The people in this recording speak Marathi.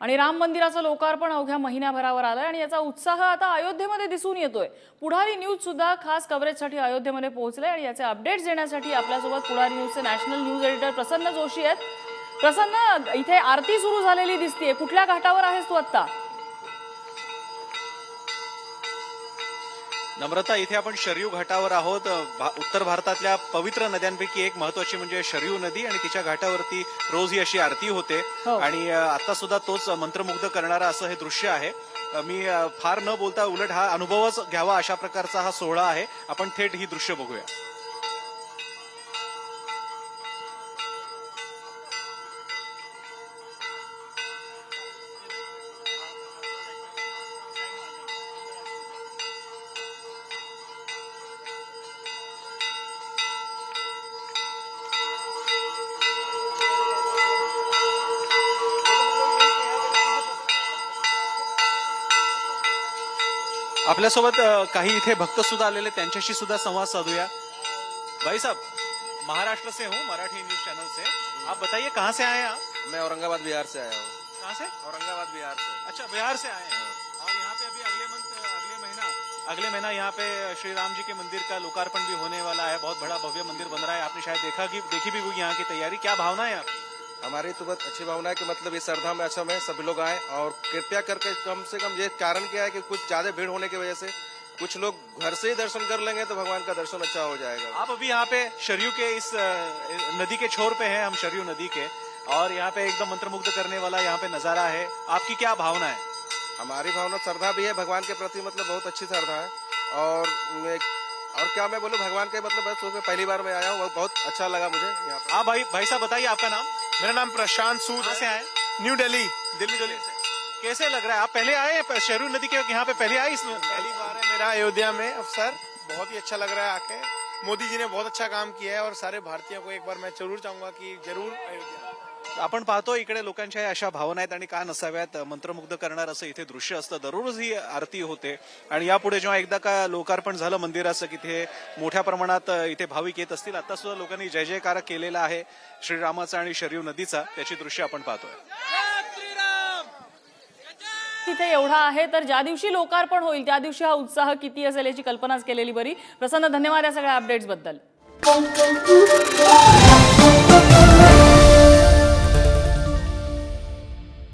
आणि राम मंदिराचं लोकार्पण अवघ्या महिन्याभरावर आलंय आणि याचा उत्साह आता अयोध्येमध्ये दिसून येतोय. पुढारी न्यूज सुद्धा खास कव्हरेजसाठी अयोध्येमध्ये पोहोचले आणि याचे अपडेट्स देण्यासाठी आपल्यासोबत Pudhari न्यूजचे national news editor Prasanna Joshi आहेत. प्रसन्न इथे आरती सुरू झालेली दिसतीये. कुठल्या घाटावर आहेस तू आत्ता? नम्रता इथे आपण शरयू घाटावर आहोत. भा- उत्तर भारतातल्या पवित्र नद्यांपैकी एक महत्वाची म्हणजे शरयू नदी आणि तिच्या घाटावरती रोज ही अशी आरती होते. हो. आणि आता सुद्धा तोच मंत्रमुग्ध करणारा असं हे दृश्य आहे. मी फार न बोलता उलट हा अनुभवच घ्यावा अशा प्रकारचा हा सोहळा आहे. आपण थेट ही दृश्य बघूया. आपल्यासोबत अ, काही इथे भक्त सुद्धा आलेले त्यांच्याशी सुद्धा संवाद साधूया. भाई साहब महाराष्ट्र से हूँ मराठी न्यूज़ चैनल से. आप बताइए कहाँ से आए आप? मैं औरंगाबाद बिहार से आया हूँ। कहाँ से? औरंगाबाद बिहार से। अच्छा बिहार से आए हैं। और यहाँ पे अभी अगले मंथ अगले महीना अगले महीना यहाँ पे श्री राम जी के मंदिर का लोकार्पण भी होने वाला है। बहुत बड़ा भव्य मंदिर बन रहा है। आपने शायद देखा कि देखी भी होगी यहाँ की तैयारी। क्या भावना है आपकी? हमारी तो बहुत अच्छी भावना है कि मतलब ये श्रद्धा में अच्छा में सभी लोग आए और कृपया करके कम से कम ये कारण क्या है कि कुछ ज़्यादा भीड़ होने की वजह से कुछ लोग घर से ही दर्शन कर लेंगे तो भगवान का दर्शन अच्छा हो जाएगा। आप अभी यहाँ पे शरयू के इस नदी के छोर पे हैं हम शरयू नदी के और यहाँ पे एकदम मंत्रमुग्ध करने वाला यहाँ पे नज़ारा है। आपकी क्या भावना है? हमारी भावना श्रद्धा भी है भगवान के प्रति मतलब बहुत अच्छी श्रद्धा है और और क्या मैं बोलूँ भगवान के मतलब बस उसमें पहली बार मैं आया हूँ बहुत अच्छा लगा मुझे यहाँ पर। आप भाई भाई साहब बताइए आपका नाम? मेरा नाम प्रशांत सूद कैसे से आए? न्यू दिल्ली। दिल्ली दिल्ली से। कैसे लग रहा है? आप पहले आए शेरू नदी के यहाँ पे पहले आए इसमें पहली बार है मेरा अयोध्या में अफसर बहुत ही अच्छा लग रहा है आके। मोदी जी ने बहुत अच्छा काम किया है और सारे भारतीयों को एक बार मैं जरूर चाहूंगा कि जरूर अयोध्या आपण पाहतो इकडे लोकांच्या अशा भावना आहेत आणि का नसाव्यात मंत्रमुग्ध करणार असं इथे दृश्य असतं. दररोज ही आरती होते. आणि यापुढे जेव्हा एकदा का लोकार्पण झालं मंदिराचं की तिथे मोठ्या प्रमाणात इथे भाविक येत असतील आता सुद्धा लोकांनी जय जयकार केलेला आहे श्रीरामाचा आणि शरयू नदीचा. त्याची दृश्य आपण पाहतोय. तिथे एवढा आहे तर ज्या दिवशी लोकार्पण होईल त्या दिवशी हा उत्साह किती असेल याची कल्पनाच केलेली बरी. प्रसन्न धन्यवाद या सगळ्या अपडेट्सबद्दल.